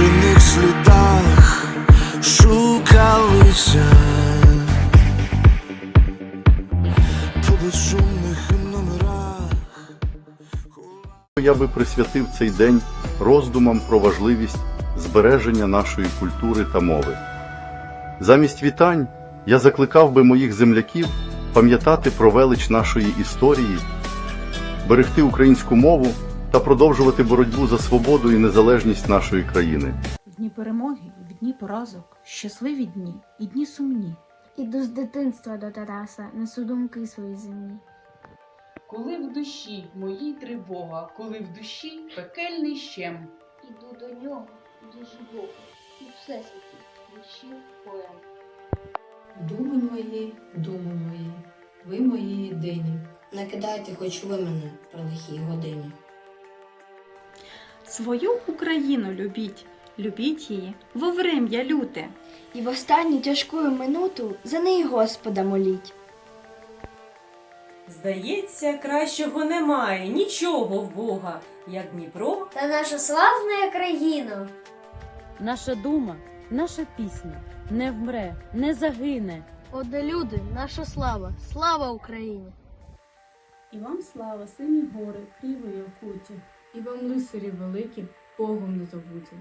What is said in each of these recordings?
Бажаних слідах шукалися. Я би присвятив цей день роздумам про важливість збереження нашої культури та мови. Замість вітань я закликав би моїх земляків пам'ятати про велич нашої історії, берегти українську мову та продовжувати боротьбу за свободу і незалежність нашої країни. В дні перемоги, в дні поразок, щасливі дні і дні сумні. Іду з дитинства до Тараса, несу думки свої земні. Коли в душі моїй тривога, коли в душі пекельний щем. Іду до нього дуже Бога, і всесвіті вищив поем. Думи мої, думи мої, ви мої єдині. Не кидайте хоч ви мене при лихій годині. Свою Україну любіть, любіть її, во врем'я люте. І в останню тяжку минуту за неї Господа моліть. Здається, кращого немає, нічого в Бога, як Дніпро. Та наша славна країна. Наша дума, наша пісня не вмре, не загине. Оде люди, наша слава, слава Україні! І вам слава, сині гори, кривої окуті, і вам лицарі великі, Богом не забуті.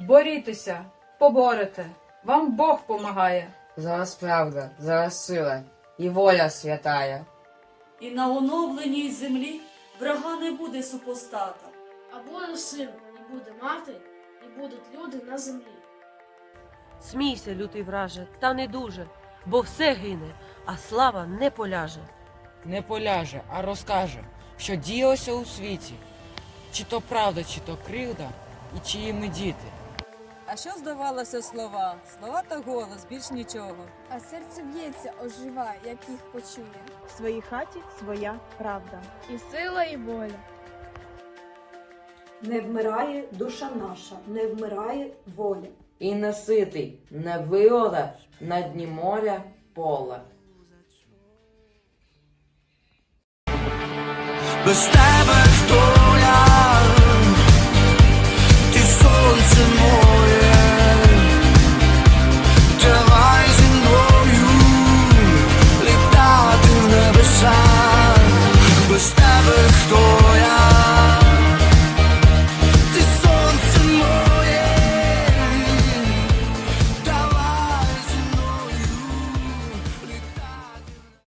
Борітеся, поборете, вам Бог помагає. Зараз правда, зараз сила і воля святая. І на оновленій землі врага не буде супостата. А буде син, і буде мати, і будуть люди на землі. Смійся, лютий враже, та не дуже, бо все гине, а слава не поляже. Не поляже, а розкаже, що діялося у світі. Чи то правда, чи то кривда, і чиї ми діти. А що здавалося слова? Слова та голос, більш нічого. А серце б'ється, ожива, як їх почує. В своїй хаті своя правда. І сила, і воля. Не вмирає душа наша, не вмирає воля. І не ситий, не виоре на дні моря поле. без тебе доля, ти сонце моє, давай зі мною літати в небеса, без тебе хто я.